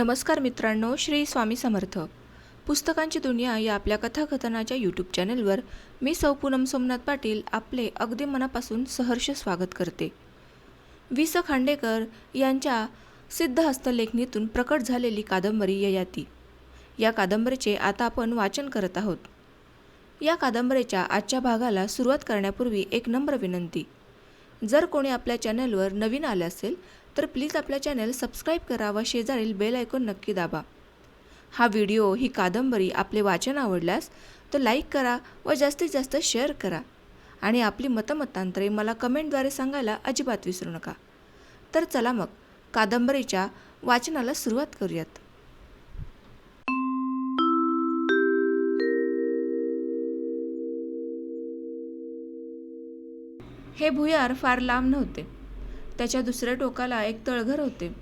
नमस्कार मित्रांनो श्री स्वामी समर्थ. पुस्तकांची दुनिया या आपल्या कथाकथनाच्या यूट्यूब चॅनलवर मी सौ पूनम सोमनाथ पाटील आपले अगदी मनापासून सहर्ष स्वागत करते. वि स खांडेकर यांच्या सिद्धहस्तलेखणीतून प्रकट झालेली कादंबरी ययाती. या कादंबरीचे आता आपण वाचन करत आहोत. या कादंबरीच्या आजच्या भागाला सुरुवात करण्यापूर्वी एक नम्र विनंती. जर कोणी आपल्या चॅनलवर नवीन आले असेल तर प्लीज आपल्या चॅनल सबस्क्राईब करा व शेजारील बेल ऐकून नक्की दाबा. हा व्हिडिओ ही कादंबरी आपले वाचन आवडल्यास तर लाईक करा व जास्तीत जास्त शेअर करा. आणि आपली मतमतांतरे मला कमेंटद्वारे सांगायला अजिबात विसरू नका. तर चला मग कादंबरीच्या वाचनाला सुरुवात करूयात. हे भुयार फार लांब नव्हते. त्याच्या दुसऱ्या टोकाला एक तळघर होते.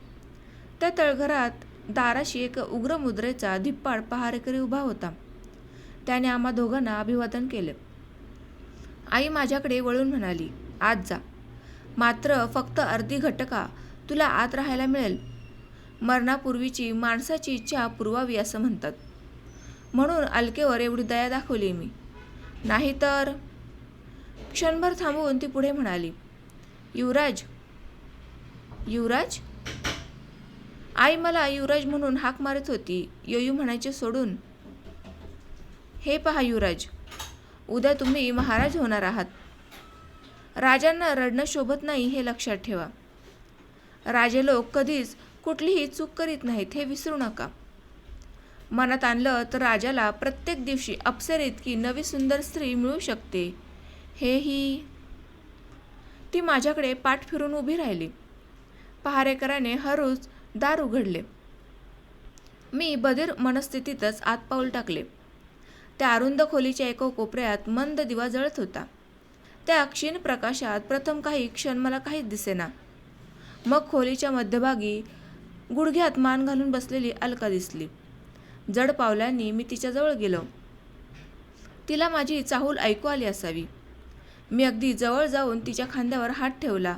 त्या तळघरात दाराशी एक उग्र मुद्रेचा धिप्पाड पहारेकरी उभा होता. त्याने आम्हा दोघांना अभिवादन केले. आई माझ्याकडे वळून म्हणाली आत जा. मात्र फक्त अर्धी घटका तुला आत राहायला मिळेल. मरणापूर्वीची माणसाची इच्छा पुरवावी असं म्हणतात. म्हणून अलकेवर एवढी दया दाखवली मी. नाहीतर क्षणभर थांबवून ती पुढे म्हणाली युवराज युवराज? आई मला युवराज म्हणून हाक मारत होती. योयू म्हणायचे सोडून. हे पहा युवराज उद्या तुम्ही महाराज होणार आहात. राजांना रडणं शोभत नाही हे लक्षात ठेवा. राजे लोक कधीच कुठलीही चूक करीत नाहीत हे विसरू नका. मनात आणलं तर राजाला प्रत्येक दिवशी अप्सर इतकी नवी सुंदर स्त्री मिळू शकते. हेही ती माझ्याकडे पाठ फिरून उभी राहिली. पहारेकराने हळूच दार उघडले. मी बधीर मनस्थितीतच आत पाऊल टाकले. त्या अरुंद खोलीच्या एका कोपऱ्यात मंद दिवा जळत होता. त्या क्षीण प्रकाशात प्रथम काही क्षण मला काहीच दिसेना. मग खोलीच्या मध्यभागी गुडघ्यात मान घालून बसलेली अलका दिसली. जड पावलांनी मी तिच्याजवळ गेलो. तिला माझी चाहूल ऐकू आली असावी. मी अगदी जवळ जाऊन तिच्या खांद्यावर हात ठेवला.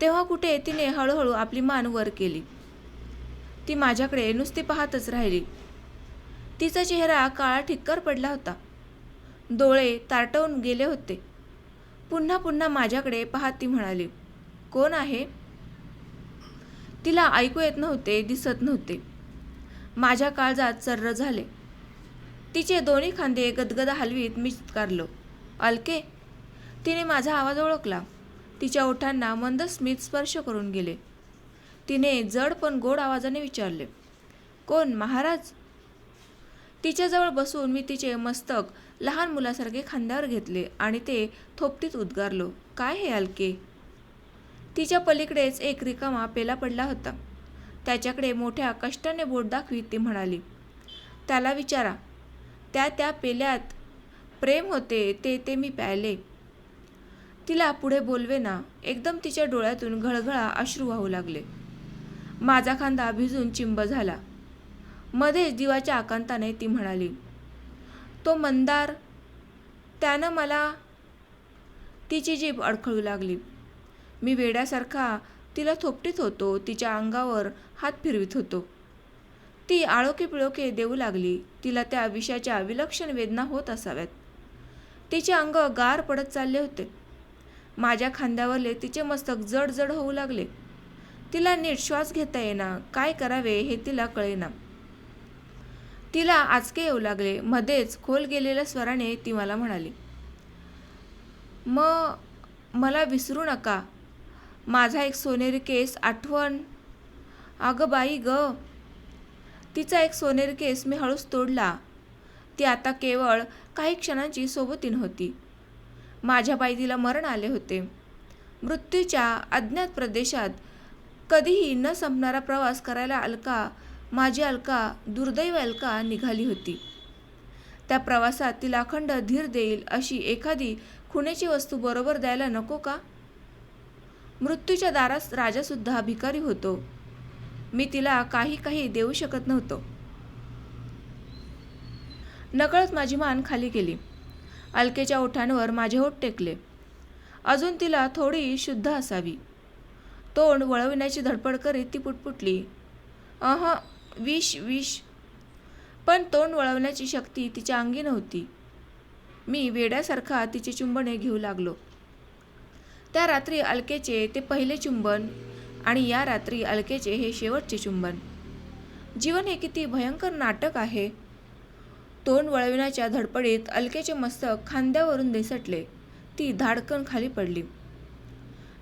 तेव्हा कुठे तिने हळूहळू आपली मान वर केली. ती माझ्याकडे नुसती पाहतच राहिली. तिचा चेहरा काळा ठिक्कर पडला होता. डोळे तारटवून गेले होते. पुन्हा पुन्हा माझ्याकडे पाहत ती म्हणाली कोण आहे? तिला ऐकू येत नव्हते दिसत नव्हते. माझ्या काळजात चर्र झाले. तिचे दोन्ही खांदे गदगदा हलवीत मी चित्कारलो अलके तिने माझा आवाज ओळखला. तिच्या ओठांना मंद स्मित स्पर्श करून गेले. तिने जड पण गोड आवाजाने विचारले कोण महाराज? तिच्याजवळ बसून मी तिचे मस्तक लहान मुलासारखे खांद्यावर घेतले आणि ते थोपटीत उद्गारलो काय हे अलके? तिच्या पलीकडेच एक रिकामा पेला पडला होता. त्याच्याकडे मोठ्या कष्टाने बोट दाखवीत ती म्हणाली. त्याला विचारा. त्या त्या पेल्यात प्रेम होते ते ते मी प्यायले. तिला पुढे बोलवे ना एकदम तिच्या डोळ्यातून घळघळा अश्रू वाहू लागले. माझा खांदा भिजून चिंब झाला. मध्येच दिवाच्या आकांताने ती म्हणाली तो मंदार त्यानं मला तिची जीभ अडखळू लागली. मी वेड्यासारखा तिला थोपटीत होतो तिच्या अंगावर हात फिरवित होतो. ती आळोके पिळोके देऊ लागली तिला त्या विषयाच्या विलक्षण वेदना होत असाव्यात. तिचे अंग गार पडत चालले होते. माझ्या खांद्यावरले तिचे मस्तक जड जड होऊ लागले. तिला नीट श्वास घेता येईना. काय करावे हे तिला कळेना. तिला आचके येऊ लागले. मध्येच खोल गेलेल्या स्वराने ती मला म्हणाली मग मला विसरू नका. माझा एक सोनेरी केस आठवण. अगं बाई ग तिचा एक सोनेरी केस मी हळूच तोडला. ती आता केवळ काही क्षणांची सोबतीन होती. माझ्या बाई मरण आले होते. मृत्यूच्या अज्ञात प्रदेशात कधीही न संपणारा प्रवास करायला अलका माझी अलका दुर्दैव अलका निघाली होती. त्या प्रवासात तिला अखंड धीर देईल अशी एखादी खुण्याची वस्तू बरोबर द्यायला नको का? मृत्यूच्या दारात राजासुद्धा भिकारी होतो. मी तिला काही काही देऊ शकत नव्हतो. नकळत माझी मान खाली गेली. अलकेच्या ओठांवर माझे ओठ टेकले. अजून तिला थोडी शुद्ध असावी. तोंड वळविण्याची धडपड करीत ती पुटपुटली. अह विष विष. पण तोंड वळवण्याची शक्ती तिच्या अंगी नव्हती. मी वेड्यासारखा तिचे चुंबने घेऊ लागलो. त्या रात्री अलकेचे ते पहिले चुंबन आणि या रात्री अलकेचे हे शेवटचे चुंबन. जीवन हे किती भयंकर नाटक आहे. तोंड वळविण्याच्या धडपडीत अलकेचे मस्तक खांद्यावरून निसटले ती धाडकन खाली पडली.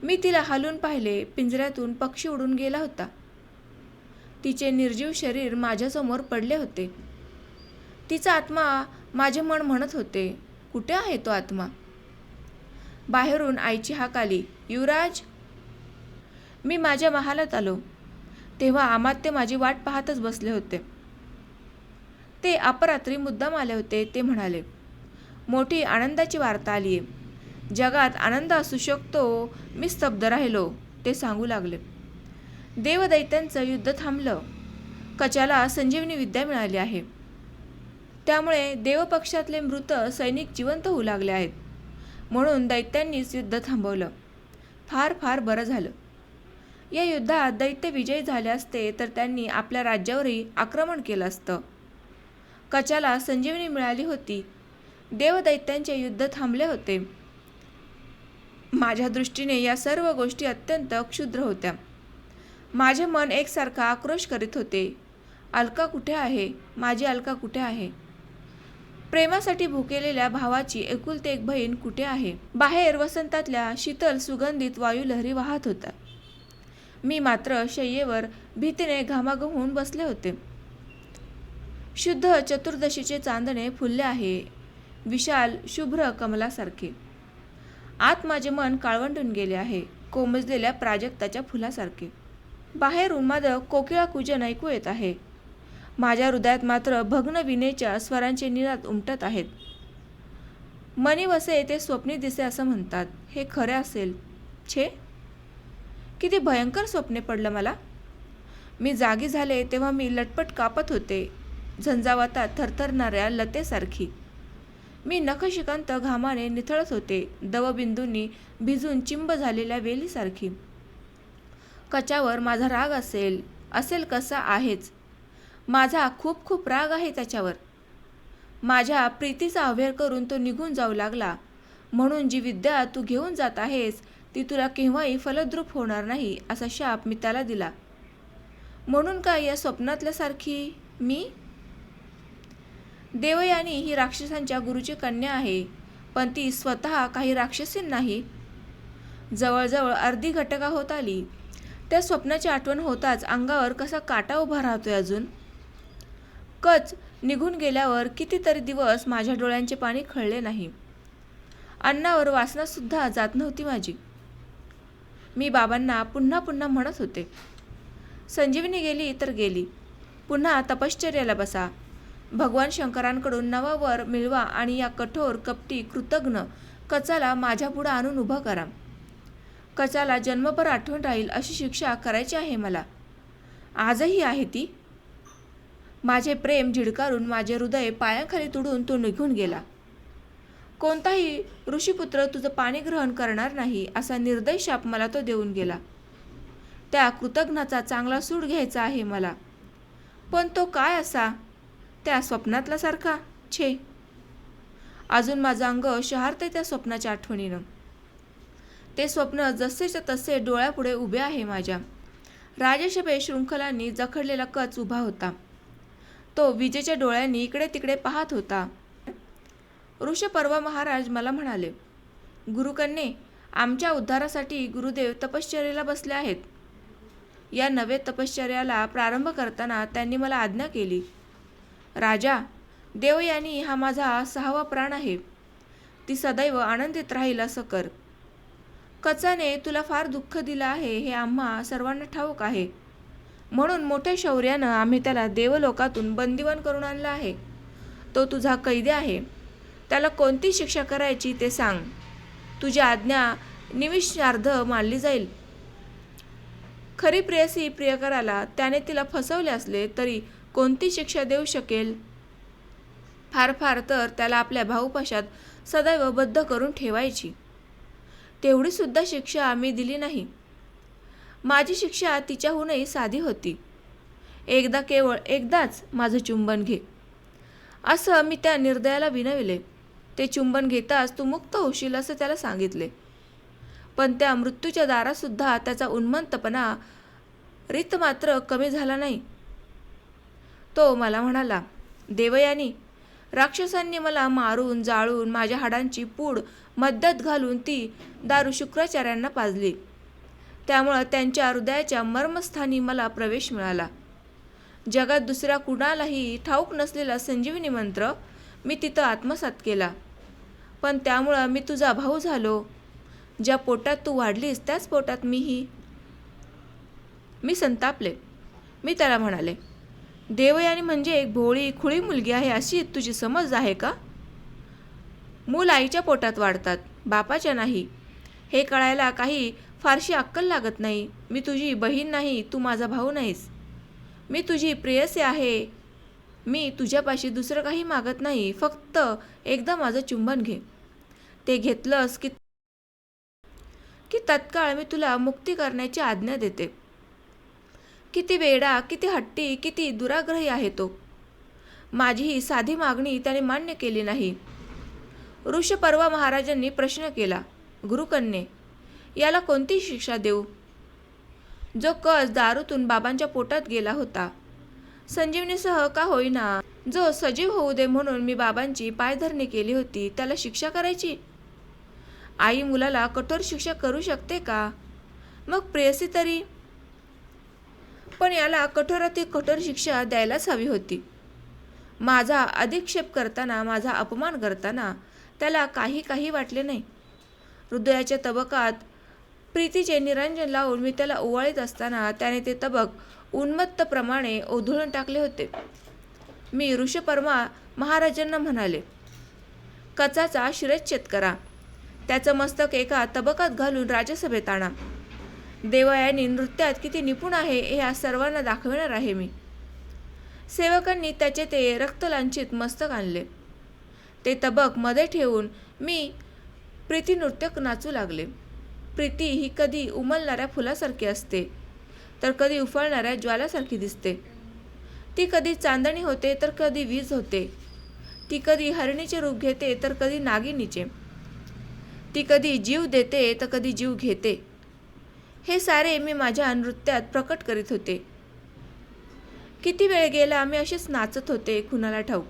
मी तिला हालून पाहिले पिंजऱ्यातून पक्षी उडून गेला होता. तिचे निर्जीव शरीर माझ्यासमोर पडले होते. तिचा आत्मा माझे मन म्हणत होते कुठे आहे तो आत्मा? बाहेरून आईची हाक आली युवराज! मी माझ्या महालात आलो. तेव्हा अमात्य माझी वाट पाहतच बसले होते. ते अपरात्री मुद्दाम आले होते ते म्हणाले मोठी आनंदाची वार्ता आली आहे. जगात आनंद असू शकतो मी स्तब्ध राहिलो ते सांगू लागले. देवदैत्यांचं युद्ध थांबलं. कचाला संजीवनी विद्या मिळाली आहे. त्यामुळे देवपक्षातले मृत सैनिक जिवंत होऊ लागले आहेत. म्हणून दैत्यांनीच युद्ध थांबवलं. फार फार बरं झालं. या युद्धात दैत्य विजयी झाले असते तर त्यांनी आपल्या राज्यावरही आक्रमण केलं असतं. कचाला संजीवनी मिळाली होती. देवदैत्यांचे युद्ध थांबले होते. माझ्या दृष्टीने या सर्व गोष्टी अत्यंत क्षुद्र होत्या. माझे मन एकसारखा आक्रोश करीत होते. अलका कुठे आहे? माझी अलका कुठे आहे? प्रेमासाठी भुकेलेल्या भावाची एकुलते एक बहीण कुठे आहे? बाहेर वसंतातल्या शीतल सुगंधित वायू लहरी वाहत होता मी मात्र शय्येवर भीतीने घामाघूम होऊन बसले होते. शुद्ध चतुर्दशीचे चांदणे फुलले आहे. विशाल शुभ्र कमलासारखे. आत माझे मन काळवंडून गेले आहे कोमजलेल्या प्राजक्ताच्या फुलासारखे. बाहेर उन्मादक कोकिळा कुजन ऐकू येत आहे. माझ्या हृदयात मात्र भग्न विनेच्या स्वरांचे निनाद उमटत आहेत. मनी वसे ते स्वप्नी दिसे असं म्हणतात. हे खरे असेल. छे? किती भयंकर स्वप्ने पडलं मला. मी जागी झाले तेव्हा मी लटपट कापत होते. झंझावातात थरथरणाऱ्या लतेसारखी. मी नखशिकांत घामाने निथळत होते. दवबिंदूंनी भिजून चिंब झालेल्या वेलीसारखी. कच्यावर माझा राग असेल असेल कसा आहेच. माझा खूप खूप राग आहे त्याच्यावर. माझ्या प्रीतीचा अव्हेर करून तो निघून जाऊ लागला. म्हणून जी विद्या तू घेऊन जात आहेस ती तुला केव्हाही फलद्रूप होणार नाही असा शाप मी त्याला दिला. म्हणून काय या स्वप्नातल्यासारखी मी? देवयानी ही राक्षसांच्या गुरुची कन्या आहे पण ती स्वतः काही राक्षसी नाही. जवळजवळ अर्धी घटका होत आली. त्या स्वप्नाची आठवण होताच अंगावर कसा काटा उभा राहतोय अजून. कच निघून गेल्यावर कितीतरी दिवस माझ्या डोळ्यांचे पाणी खळले नाही. अन्नावर वासनासुद्धा जात नव्हती माझी. मी बाबांना पुन्हा पुन्हा म्हणत होते संजीवनी गेली तर गेली. पुन्हा तपश्चर्याला बसा. भगवान शंकरांकडून नवा वर मिळवा आणि या कठोर कपटी कृतज्ञ कचाला माझ्यापुढं आणून उभं करा. कचाला जन्मभर आठवण राहील अशी शिक्षा करायची आहे मला. आजही आहे ती. माझे प्रेम झिडकारून माझे हृदय पायाखाली तुडून तो निघून गेला. कोणताही ऋषीपुत्र तुझं पाणी ग्रहण करणार नाही असा निर्दय शाप मला तो देऊन गेला. त्या कृतज्ञाचा चांगला सूड घ्यायचा आहे मला. पण तो काय असा? त्या स्वप्नातला सारखा? छे. अजून माझं अंग शहारते त्या स्वप्नाच्या आठवणीनं. ते स्वप्न जसेच्या तसे डोळ्यापुढे उभे आहे माझ्या. राजशभे शृंखलांनी जखडलेला कच उभा होता. तो विजेच्या डोळ्यांनी इकडे तिकडे पाहत होता. ऋषपर्व महाराज मला म्हणाले गुरुकन्ये आमच्या उद्धारासाठी गुरुदेव तपश्चर्याला बसले आहेत. या नवे तपश्चर्याला प्रारंभ करताना त्यांनी मला आज्ञा केली. राजा देवयानी हा माझा सहावा प्राण आहे. ती सदैव आनंदित राहील असं कर. कचाने तुला फार दुःख दिलं आहे हे आम्हा सर्वांना ठाऊक आहे. म्हणून मोठ्या शौर्यानं आम्ही त्याला देवलोकातून बंदिवान करून आणलं आहे. तो तुझा कैदी आहे. त्याला कोणती शिक्षा करायची ते सांग. तुझी आज्ञा निविष्णार्ध मानली जाईल. खरी प्रेयसी प्रियकराला त्याने तिला फसवले असले तरी कोणती शिक्षा देऊ शकेल? फार फार तर त्याला आपल्या भाऊपाशात सदैव बद्ध करून ठेवायची. तेवढीसुद्धा शिक्षा आम्ही दिली नाही. माझी शिक्षा तिच्याहूनही साधी होती. एकदा केवळ एकदाच माझं चुंबन घे. असं मी त्या निर्दयाला विनविले. ते चुंबन घेताच तू मुक्त होशील असं त्याला सांगितले. पण त्या मृत्यूच्या दारासुद्धा त्याचा उन्मंतपणा रीत मात्र कमी झाला नाही. तो मला म्हणाला देवयानी राक्षसांनी मला मारून जाळून माझ्या हाडांची पूड मद्दत घालून ती दारू शुक्राचार्यांना पाजली. त्यामुळं त्यांच्या हृदयाच्या मर्मस्थानी मला प्रवेश मिळाला. जगात दुसऱ्या कुणालाही ठाऊक नसलेला संजीवनी मंत्र मी तिथं आत्मसात केला. पण त्यामुळं मी तुझा भाऊ झालो. ज्या पोटात तू वाढलीस त्याच पोटात मीही मी संतापले. मी त्याला म्हणाले देवयानी म्हणजे एक भोळी खुळी मुलगी आहे अशी तुझी समज आहे का? मूल आईच्या पोटात वाढतात बापाच्या नाही. हे कळायला काही फारशी अक्कल लागत नाही. मी तुझी बहीण नाही तू माझा भाऊ नाहीस. मी तुझी प्रेयसी आहे. मी तुझ्यापाशी दुसरं काही मागत नाही फक्त एकदा माझं चुंबन घे. ते घेतलंस की की तत्काळ मी तुला मुक्ती करण्याची आज्ञा देते. किती वेडा किती हट्टी किती दुराग्रही आहे तो. माझी ही साधी मागणी त्याने मान्य केली नाही. ऋषपर्वा महाराजांनी प्रश्न केला गुरुकन्ये याला कोणती शिक्षा देऊ? जो कस दारूतून बाबांच्या पोटात गेला होता. संजीवनीसह का होईना जो सजीव होऊ दे म्हणून मी बाबांची पायधरणी केली होती त्याला शिक्षा करायची? आई मुलाला कठोर शिक्षा करू शकते का? मग प्रेयसी तरी पण याला कठोरातील कठोर शिक्षा द्यायलाच हवी होती. माझा अधिक्षेप करताना माझा अपमान करताना त्याला काही काही वाटले नाही. हृदयाच्या तबकात प्रीतीचे निरंजन लावून मी त्याला ओवाळीत असताना त्याने ते तबक उन्मत्तप्रमाणे ओधळून टाकले होते. मी ऋषपरमा महाराजांना म्हणाले कचाचा शिरच्छेद करा. त्याचं मस्तक एका तबकात घालून राजसभेत आणा. देवयानी नृत्यात किती निपुण आहे हे आज सर्वांना दाखविणार आहे मी. सेवकांनी त्याचे ते रक्तलांचित मस्तक आणले. ते तबकमध्ये ठेवून मी प्रीती नृत्य नाचू लागले. प्रीती ही कधी उमलणाऱ्या फुलासारखी असते तर कधी उफाळणाऱ्या ज्वालासारखी दिसते. ती कधी चांदणी होते तर कधी वीज होते. ती कधी हरणीचे रूप घेते तर कधी नागिनीचे. ती कधी जीव देते तर कधी जीव घेते. हे सारे मी माझ्या नृत्यात प्रकट करीत होते. किती वेळ गेला आम्ही असेच नाचत होते कुणाला ठाऊक.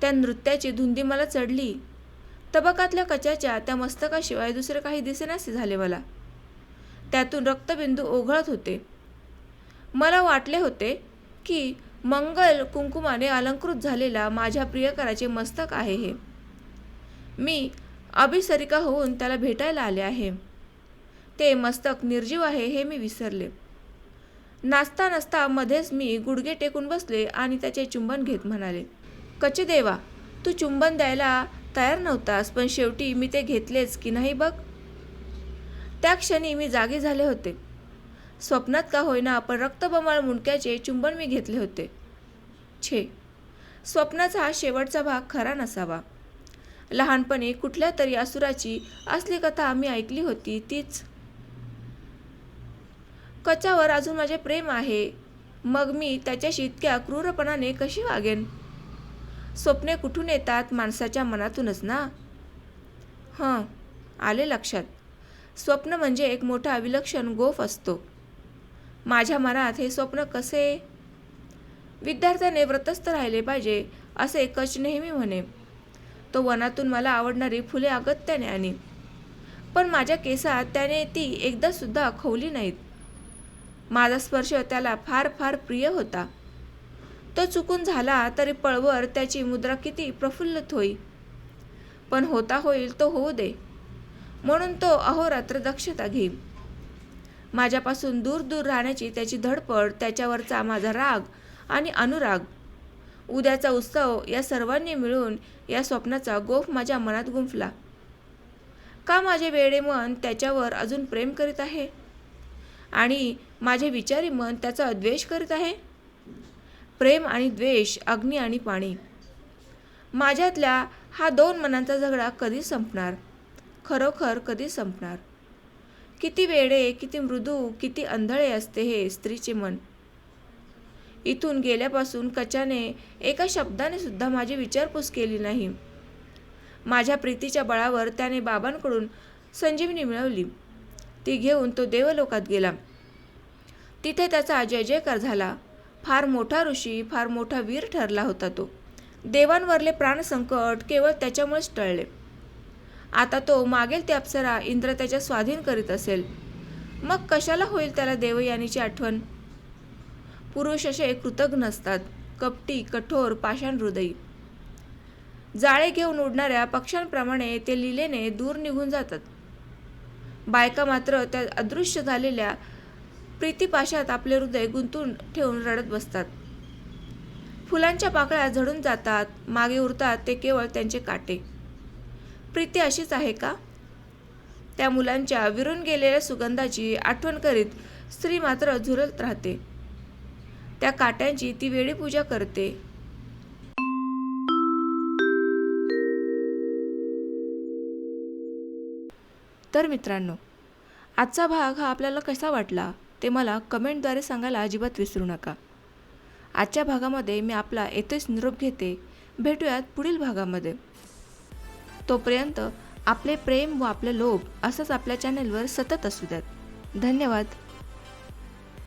त्या नृत्याची धुंदी मला चढली. तबकातल्या कचाच्या त्या मस्तकाशिवाय दुसरं काही दिसेनासे झाले मला. त्यातून रक्तबिंदू ओघळत होते. मला वाटले होते की मंगल कुंकुमाने अलंकृत झालेला माझ्या प्रियकराचे मस्तक आहे हे. मी अभिसरिका होऊन त्याला भेटायला आले आहे. ते मस्तक निर्जीव आहे हे मी विसरले. नाचता नसता मध्येच मी गुडघे टेकून बसले आणि त्याचे चुंबन घेत म्हणाले कचदेवा तू चुंबन द्यायला तयार नव्हतास पण शेवटी मी ते घेतलेच की नाही बघ? त्या क्षणी मी जागे झाले होते. स्वप्नात का होईना पण रक्तबमाळ मुंडक्याचे चुंबन मी घेतले होते. छे स्वप्नाचा हा शेवटचा भाग खरा नसावा. लहानपणी कुठल्या तरी असुराची असली कथा आम्ही ऐकली होती तीच कचावर अजून माझे प्रेम आहे. मग मी त्याच्याशी इतक्या क्रूरपणाने कशी वागेन? स्वप्ने कुठून येतात माणसाच्या मनातूनच ना? हं आले लक्षात. स्वप्न म्हणजे एक मोठा विलक्षण गोफ असतो. माझ्या मनात हे स्वप्न कसे? विद्यार्थ्याने व्रतस्थ राहिले पाहिजे असे कच नेहमी म्हणे. तो वनातून मला आवडणारी फुले अगत्याने आणि. पण माझ्या केसात त्याने ती एकदा सुद्धा खवली नाहीत. माझा स्पर्श त्याला फार फार प्रिय होता. तो चुकून झाला तरी पळवर त्याची मुद्रा किती प्रफुल्लित होई. पण होता होईल तो होऊ दे. म्हणून तो अहोरात्र दक्षता घेई माझ्यापासून दूर दूर राहण्याची त्याची धडपड त्याच्यावरचा माझा राग आणि अनुराग. उद्याचा उत्सव या सर्वांनी मिळून या स्वप्नाचा गोफ माझ्या मनात गुंफला. का माझे वेडे मन त्याच्यावर अजून प्रेम करीत आहे? आणि माझे विचारी मन त्याचा द्वेष करीत आहे? प्रेम आणि द्वेष अग्नी आणि पाणी. माझ्यातल्या हा दोन मनांचा झगडा कधी संपणार? खरोखर कधी संपणार? किती वेडे किती मृदू किती अंधळे असते हे स्त्रीचे मन. इथून गेल्यापासून कचाने एका शब्दाने सुद्धा माझी विचारपूस केली नाही. माझ्या प्रीतीच्या बळावर त्याने बाबांकडून संजीवनी मिळवली. ती घेऊन तो देवलोकात गेला. तिथे त्याचा जय जयकार झाला. फार मोठा ऋषी फार मोठा वीर ठरला होता तो. देवांवरले प्राणसंकट केवळ त्याच्यामुळेच टळले. आता तो मागेल ते अप्सरा इंद्र त्याच्या स्वाधीन करीत असेल. मग कशाला होईल त्याला देवयानीची आठवण? पुरुष असे कृतज्ञ असतात. कपटी कठोर पाषाण हृदयी. जाळे घेऊन उडणाऱ्या पक्ष्यांप्रमाणे ते लिलेने दूर निघून जातात. बायका मात्र त्या अदृश्य झालेल्या प्रीतीपाशात आपले हृदय गुंतून ठेवून रडत बसतात. फुलांच्या पाकळ्या झडून जातात. मागे उरतात ते केवळ त्यांचे काटे. प्रीती अशीच आहे का? त्या मुलांच्या विरून गेलेल्या सुगंधाची आठवण करीत स्त्री मात्र झुरत राहते. त्या काट्यांची ती वेळी पूजा करते. तर मित्रांनो आजचा भाग हा आपल्याला कसा वाटला? ते मला कमेंटद्वारे सांगायला अजिबात विसरू नका. आजच्या भागामध्ये मी आपला येथेच निरोप घेते. भेटूयात पुढील भागामध्ये. तोपर्यंत आपले प्रेम व आपले लोभ असंच आपल्या चॅनेलवर सतत असू द्यात. धन्यवाद.